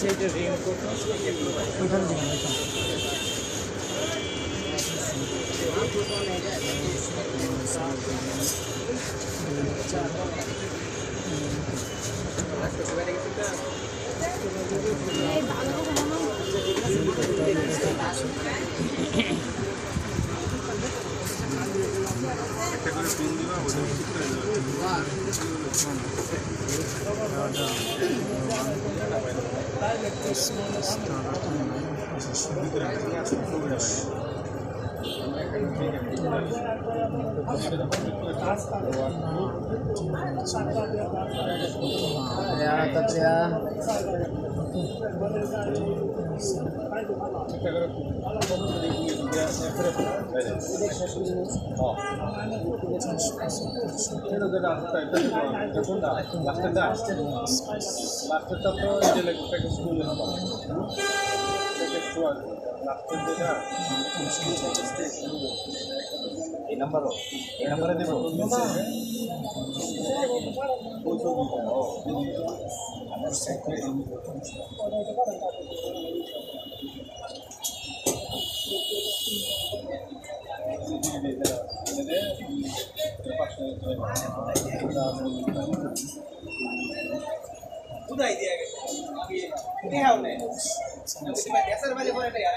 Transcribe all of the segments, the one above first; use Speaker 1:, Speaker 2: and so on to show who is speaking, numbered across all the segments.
Speaker 1: ওইখানে যাবেন একটা করে
Speaker 2: ফোন দিবা ওটা ঠিক করে
Speaker 1: দেবা
Speaker 2: Esse
Speaker 1: cara também, mas eu
Speaker 2: sou de grande, eu sou de grande.
Speaker 3: यहाँ कचरा লাস্টেরটা
Speaker 2: তো জেলে গোটাকে স্কুলে হবে লাস্টের যেটা
Speaker 4: এই নাম্বারও
Speaker 2: এই নাম্বারে দেব
Speaker 4: আমার সাইকেল
Speaker 1: উদয় দিয়ে গেছে আমি দেখাও নেই গ্যাসের বাজে পরে এটা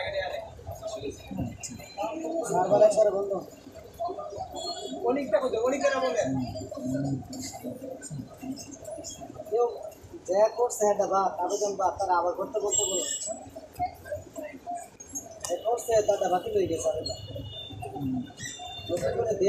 Speaker 3: হ্যাঁ দাদা আবেদন বা তারা আবার করতে করতে বলো করছে দাদা বাকি লই গেছে আবেদন